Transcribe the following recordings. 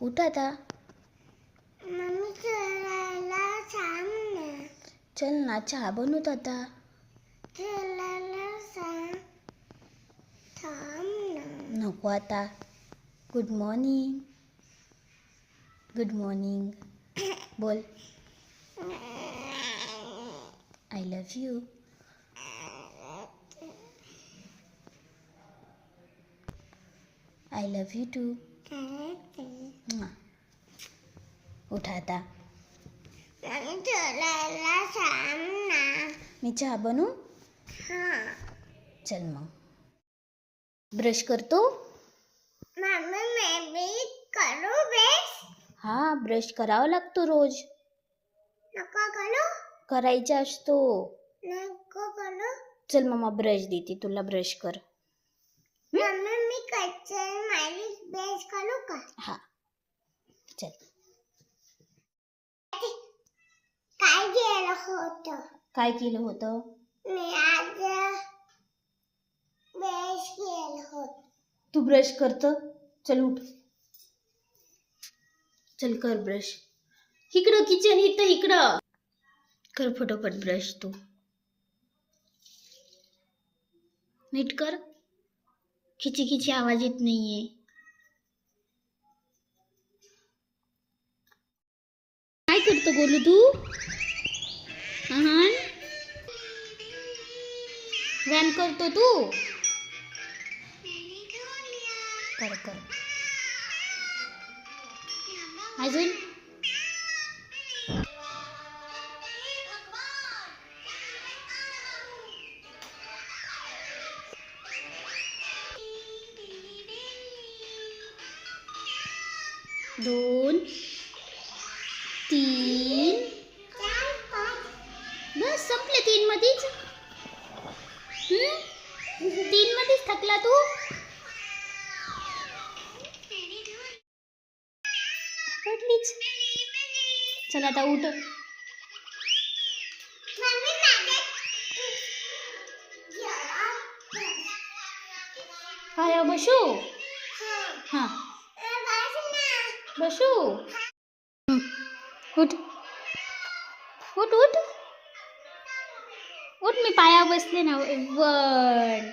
उठ आता मम्मी चलायला सांग ना चल ना चहा बनवत आता चलायला सांग थांब ना नको आता गुड मॉर्निंग गुड मॉर्निंग बोल I love you I love you too उठाता मी चहा बनू चल मग. ब्रश करतो? हा ब्रश करावा लागतो रोज. करायचा असतो. चल मामा ब्रश देते तुला ब्रश कर. मी ब्रश करू का? हा. काय केलं होतं? मी आज बेस केलं होतं. तू ब्रश करत? चल उठ. चल कर ब्रश इकडं किचन इथं इकडं. कर फटोफट ब्रश तू. नीट कर. खिची खिची आवाज़ येत नाहीये. काय करतो बोलू तू? रन करतो तू. कर कर. अजून? दोन तीन. बस संपले तीन मध्येच मध्येच थकला तू? पडलीच चल आता उठ. काय बसू. हां. बस. उठ. उठ उठ. उठ मी पाया बसले ना वन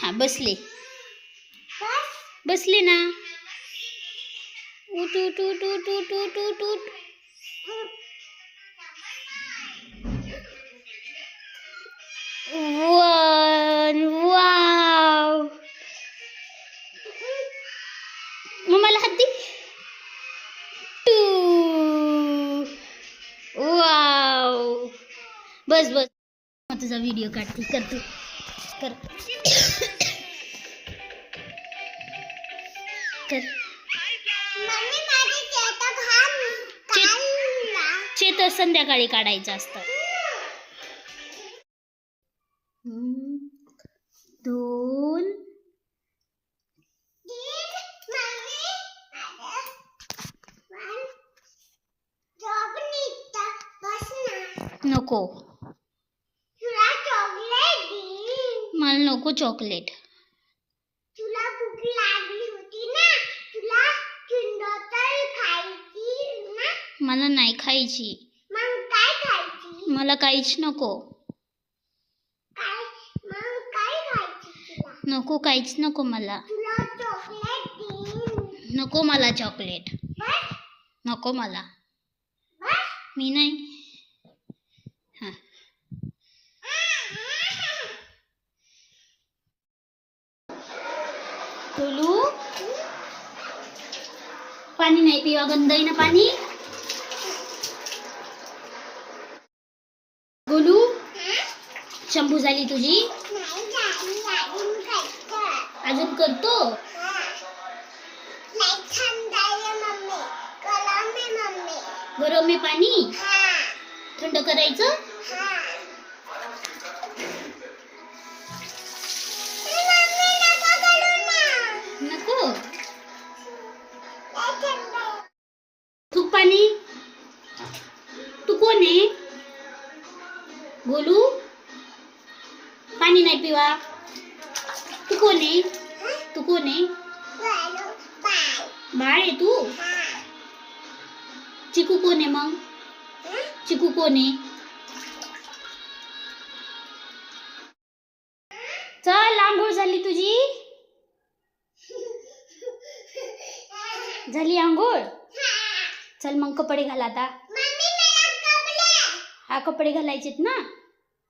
हा बसले. बस. बसले ना. उठ उठ उठ उठ उठ उठ उठ उठ. One wow. मला हात दे. टू. वाव. बस बस. तुझा व्हिडिओ काढते कर. तू कर चेत संध्याकाळी काढायचं असतं. दोन. नको. मला नको चॉकलेट. तुला भूक लागली होती ना? तुला किंडर खायची ना? मला नाही खायची. मग काय खायची? मला काहीच नको. काय? मग काय खायची तुला? नको काहीच नको मला. तुला चॉकलेट देईन. नको मला चॉकलेट. बस. नको मला. बस. मी नाही. तुलू पाणी नाही पिवा गंध आहे ना पाणी. गोलू शंभू झाली तुझी. अजून करतो? गरम मी पाणी? थंड करायचं? पिवा तू कोण आहे तू कोण आहे बाळ आहे तू? चिकू कोण आहे मग? चिकू कोण आहे? चल आंघोळ झाली तुझी. झाली आंघोळ? चल मग कपडे घाल आता. हा कपडे घालायचेत ना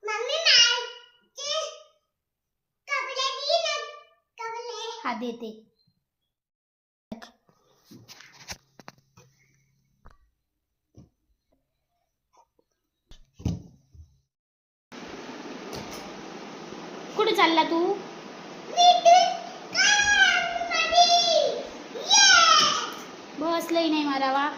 मम्मी माझे कपडे दे ना कपडे हा देते कुठे चालला तू? बसलंही नाही मारावा.